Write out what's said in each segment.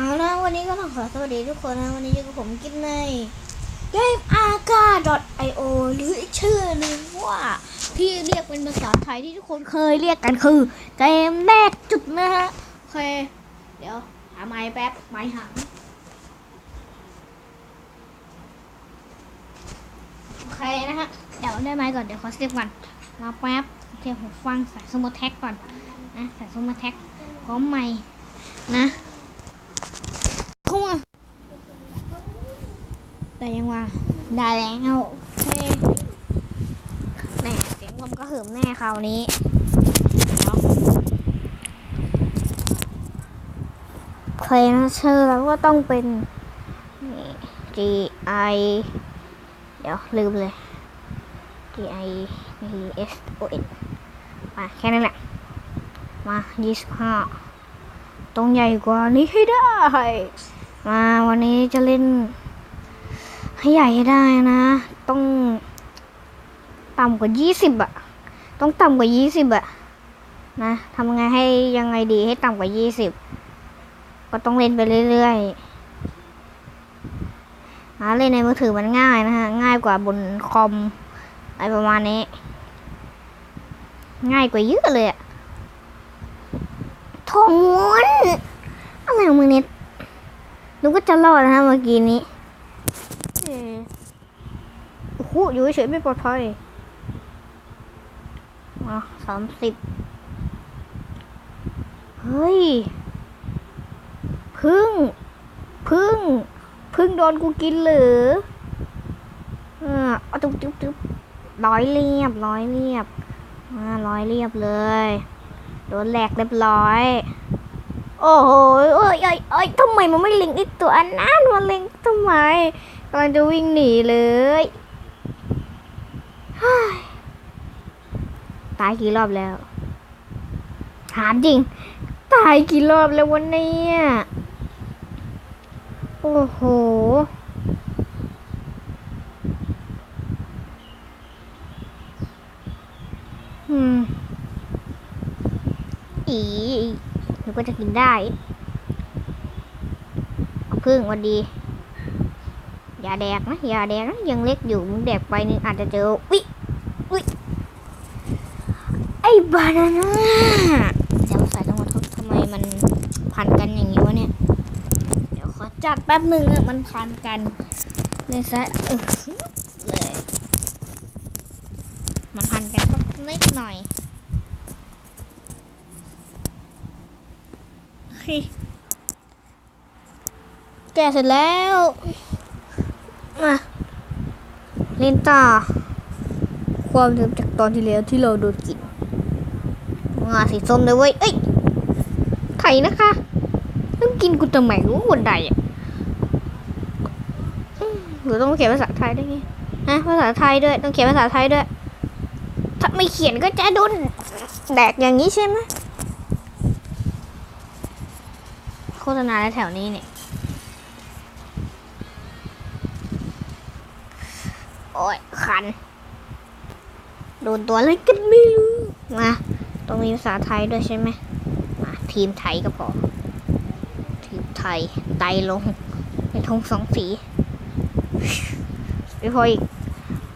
เอาละวันนี้ก็ต้องขอสวัสดีทุกคนนะวันนี้อยู่กับผมกิ๊ฟในเกมอากา .io หรืออีกชื่อหนึ่งว่าที่เรียกเป็นภาษาไทยที่ทุกคนเคยเรียกกันคือเกมแรกจุดนะฮะโอเค เดี๋ยวหาไม้แป๊บไม้หังโอเคนะฮะเดี๋ยวได้ไม้ก่อนเดี๋ยวขอเสียบก่อนมาแป๊บโอเคผมฟังสายสมอแท็กก่อนนะสายสมอแท็กพร้อมไม้นะ เข้ามาแต่ยังว่า ได้แล้วโอเคแน่เสียงผมก็หึมแน่คราวนี้เอาเพลงชื่อแล้วก็ต้องเป็น G I เดี๋ยวลืมเลย G I S O N มาแค่นั้นแหละ มา25ต้องใหญ่กว่านี้ให้ได้ มาวันนี้จะเล่น ให้ใหญ่ให้ได้นะ ต้องต่ำกว่ายี่สิบอะต้องต่ำกว่ายี่สิบอะนะทำไงให้ยังไงดีให้ต่ำกว่ายี่สิบก็ต้องเล่นไปเรื่อยๆนะเล่นในมือถือมันง่ายนะฮะ ง่ายกว่าบนคอมอะไรประมาณนี้ ง่ายกว่าเยอะเลยอะทองม้วนอะไรของมึงเนี่ยนึกว่าจะรอดนะฮะเมื่อกี้นี้ โอ้โหอยู่เฉยไม่ปลอดภัยอะสามสิบเฮ้ย พึ่ง พึ่ง พึ่งโดนกูกินเหรือเออเอาจุ๊บจุ๊บจุ๊บร้อยเรียบร้อยเรียบอ่าร้อยเรียบเลย โดนแหลกเรียบร้อย โอ้โหเอ้ยเอ้ยเอ้ยทำไมมันไม่เล็งอีกตัวอันนั้นมันเล็งทำไม กำลังจะวิ่งหนีเลยตายกี่รอบแล้ว ถามจริง ตายกี่รอบแล้ววันนี้โอ้โห อืม อีหนูก็จะกินได้ เอาพึ่งวันดี อย่าแดกนะอย่าแดกนะยังเล็กอยู่มึงแดกไปนึงอาจจะเจอวิวิไอ้บานาน่าจะมาใส่จังหวัดทำไมมันพันกันอย่างนี้วะเนี่ย เดี๋ยวขอจัดแป๊บหนึ่งอะมันพันกันเลยซะเออเลยมันพันกันสักนิดหน่อยแกเสร็จแล้ว มาเล่นต่อ ความเดิมจากตอนที่แล้วที่เราโดนกินงาสีส้มเลยเว้ย เอ้ย ไข่นะคะต้องกินกูทำไมรู้คนใดอะหรือต้องเขียนภาษาไทยได้ไงฮะภาษาไทยด้วย ต้องเขียนภาษาไทยด้วย ถ้าไม่เขียนก็จะโดนแดกอย่างนี้ใช่ไหมโฆษณาในแถวนี้เนี่ย โอ้ยคัน โดนตัวอะไรกันไม่รู้มาต้องมีภาษาไทยด้วยใช่ไหมมาทีมไทยก็พอ ทีมไทยไตลง เป็นธงสองสีไม่พออีก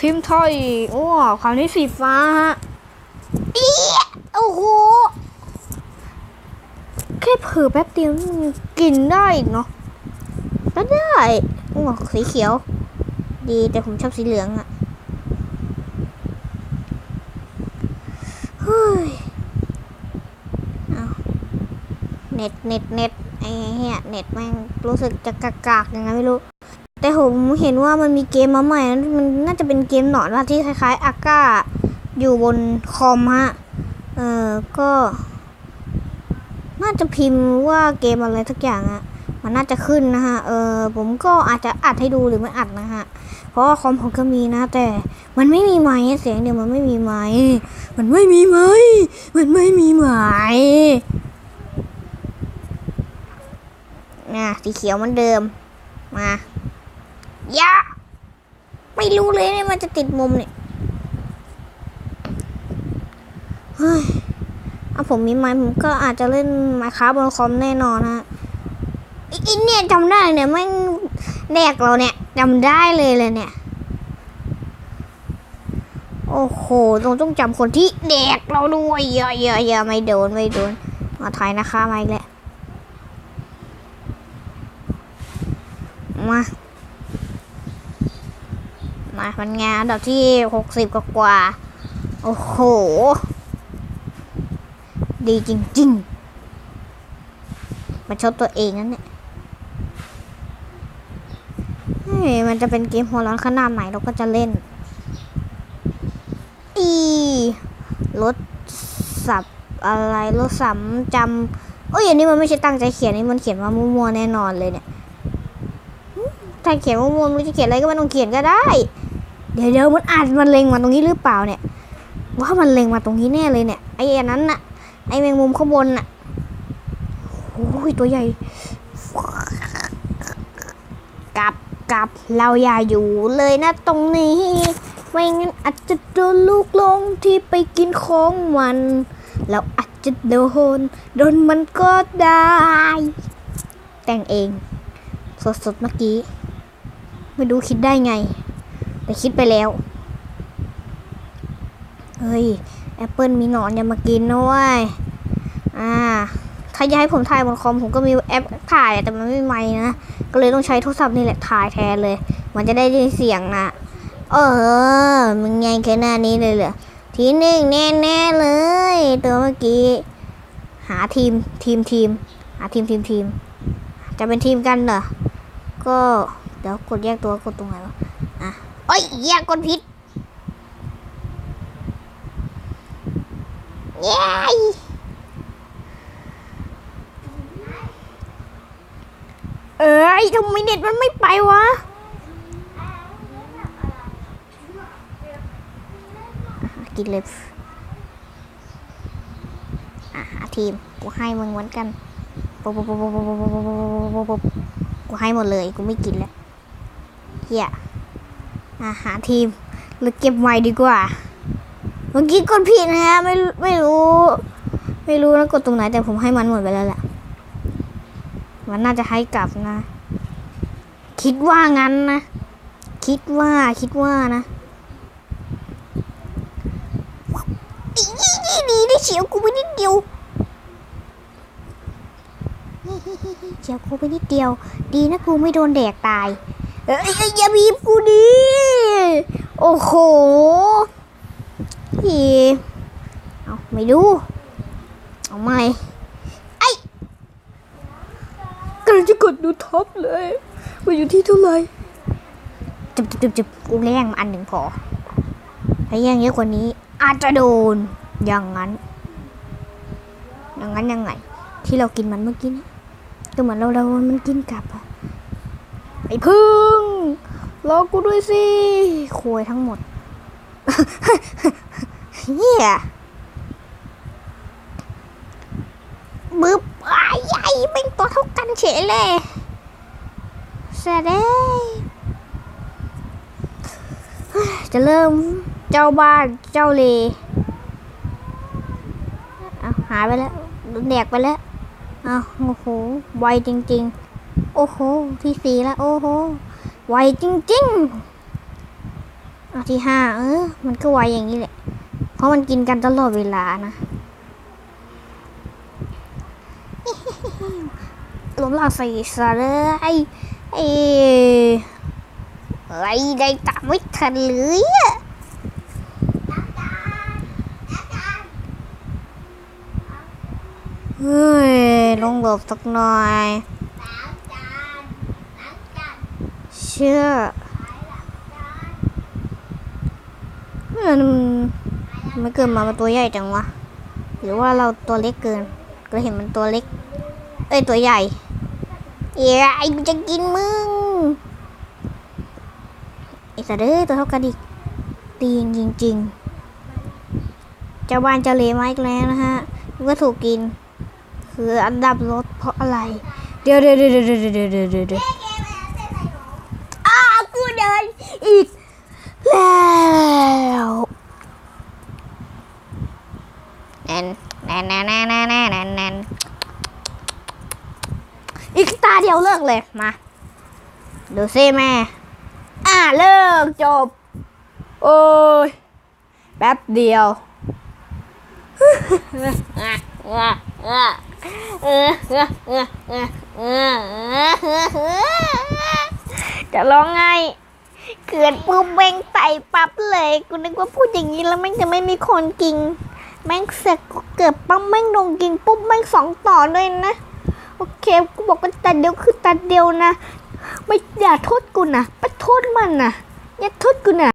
ทีมไทย โอ้คราวนี้สีฟ้าฮะอีโอ้โหแค่เผลอแป๊บเดียวกินได้อีกเนาะก็ได้โอ้สีเขียว ดีแต่ผมชอบสีเหลืองอะเฮ้ยเอาเน็ตเน็ตเน็ตไอ้เหี้ยเน็ตแม่งรู้สึกจะกากากๆยังไงไม่รู้ แต่ผมเห็นว่ามันมีเกมมาใหม่นะมันน่าจะเป็นเกมหนอนว่าที่คล้ายๆอาก้าอยู่บนคอมฮะ เออก็ น่าจะพิมพ์ว่าเกมอะไรทักอย่างอะมันน่าจะขึ้นนะฮะ เออผมก็อาจจะอัดให้ดูหรือไม่อัดนะฮะ ราะคอมผมก็มีนะ แต่มันไม่มีไม้เสียงเดียวมันไม่มีไม้มันไม่มีไม้มันไม่มีไม้น่ะสีเขียวมันเดิม มายะไม่รู้เลยเนี่ยมันจะติดมุมเนี่ยเฮ้ยถ้าผมมีไม้ผมก็อาจจะเล่นไมค้าบนคอมแน่นอนฮะอิไอ้เนี่ยจำได้เนี่ยแม่แดกเราเนี่ย จำได้เลยเลยเนี่ย โอ้โหต้องต้องจำคนที่แดกเราด้วยอย่าอย่าอย่าไม่โดนไม่โดน มาถ่ายนะคะมาอีกแล้วมา มามันงานดับที่หกสิบกว่า โอ้โห ดีจริงๆมาชดตัวเองนั่นเนี่ยฮ้ย มันจะเป็นเกมหัวร้อนขนาดไหนเราก็จะเล่น อีรถสับอะไรรถสัมจำโอ้ยอันนี้มันไม่ใช่ตั้งใจเขียนนี่มันเขียนว่ามั่วๆแน่นอนเลยเนี่ยถ้าเขียนมั่วๆม่รู้จะเขียนอะไรก็ไม่ต้องเขียนก็ได้ เดี๋ยวเดี๋ยวมันอาจมันเล็งมาตรงนี้หรือเปล่าเนี่ยว่ามันเล็งมาตรงนี้แน่เลยเนี่ยไอ้อันนั้นน่ะไอ้แมงมุมข้างบนน่ะโอ้ยตัวใหญ่กลับ กลับเราอย่าอยู่เลยนะตรงนี้ ไม่งั้นอาจจะโดนลูกลงที่ไปกินของมันแล้วอาจจะโดนโดนมันก็ได้ แต่งเอง สดๆเมื่อกี้ ไม่รู้คิดได้ไง แต่คิดไปแล้ว เฮ้ย แอปเปิลมีหนอนอย่ามากินนะเว้ยอ่า ถ้าจะให้ผมถ่ายบนคอมผมก็มีแอปถ่ายแต่มันไม่มีไมค์นะ ก็เลยต้องใช้โทรศัพท์นี่แหละถ่ายแทนเลย มันจะได้ยินเสียงนะเออมึงไงแค่หน้านี้เลยเหรอทีหนึ่งแน่ๆเลย ตัวเมื่อกี้ หาทีมทีมทีมหาทีมทีมทีม จะเป็นทีมกันเหรอ ก็เดี๋ยวกดแยกตัวกดตรงไหนวะอะเอ้ยแยกกดผิดเย้ ทำไมเน็ตมันไม่ไปวะกินเลยอะทีม กูให้มึงเหมือนกันกูให้หมดเลย กูไม่กินแล้วเฮียอาหาทีมเราเก็บใหม่ดีกว่า เมื่อกี้กดผิดนะฮะไม่ไม่รู้ ไม่รู้แล้วกดตรงไหนแต่ผมให้มันหมดไปแล้วแหละมันน่าจะให้กลับนะ คิดว่างั้นนะ คิดว่าคิดว่านะนี่นี่นี่ได้เฉียวกูไปนิดเดียวเฉียวกูไปนิดเดียว ดีนะกูไม่โดนแดกตาย เอ้ยอย่าบีบกูดิโอ้โหพี่เอาไม่ดูเอาไม่ไอ้กำลังจะกดดูท็อปเลย ว่าอยู่ที่เท่าไหร่จุบจุบจุบจุบกูแย่งมาอันหนึ่งพอถ้าแย่งเยอะกว่านี้ อาจจะโดน อย่างนั้น อย่างนั้นยังไง ที่เรากินมันเมื่อกี้นะก็เหมือนเราเรามันกินกลับอะไอ้พึ่งรอกูด้วยสิควยทั้งหมดเฮียบึบไอ้ใหญ่เป็นตัวเท่ากันเฉยเลย เสดายจะเริ่มเจ้าบ้านเจ้าเลเอาหายไปแล้วโดนแดกไปแล้วเอาโอ้โหไวจริง ๆ โอ้โหที่สี่แล้วโอ้โหไวจริงๆเอาที่ห้าเออมันก็ไวอย่างนี้แหละ เพราะมันกินกันตลอดเวลานะลมลาใส่สะเลย ไอ้ไอ้ไอ้ได้ตามไม่ทันเลยอะเฮ้ยลงหลบสักหน่อย เชื่อมันมันเกิดมาเป็นตัวใหญ่จังวะ หรือว่าเราตัวเล็กเกิน ก็เห็นมันตัวเล็ก เอ้ย ตัวใหญ่ เอ้ยกูจะกินมึงไอ้สัตว์เอ้ยตัวเท่ากันอีกตีนจริงๆเจะบานจะเลมาอีกแล้วนะฮะมันก็ถูกกิน คืออันดับรถเพราะอะไร เดี๋ยวเดี๋ยวเดี๋ยวเดี๋ยวเดี๋ยวเดี๋ยวเดี๋ยวอ้ากูเดินอีกแล้วแนนแนนแนนแนนแนนแนน อีกตาเดียวเลิกเลย มาดูซิแม่ อ่าเลิกจบ โอ้ย แป๊บเดียวจะร้องไงเกิดปุ๊บงไตปั๊บเลยกูนึกว่าพูดอย่างนี้แล้วแม่งจะไม่มีคนกิน แม่งเสกเกิดปั๊บแม่งโดนกินปุ๊บแม่งสองต่อด้วยนะ โอเค กูบอกว่าตัดเดียวคือตัดเดียวนะ ไม่อย่าโทษกูนะไปโทษมันนะอย่าโทษกูนะ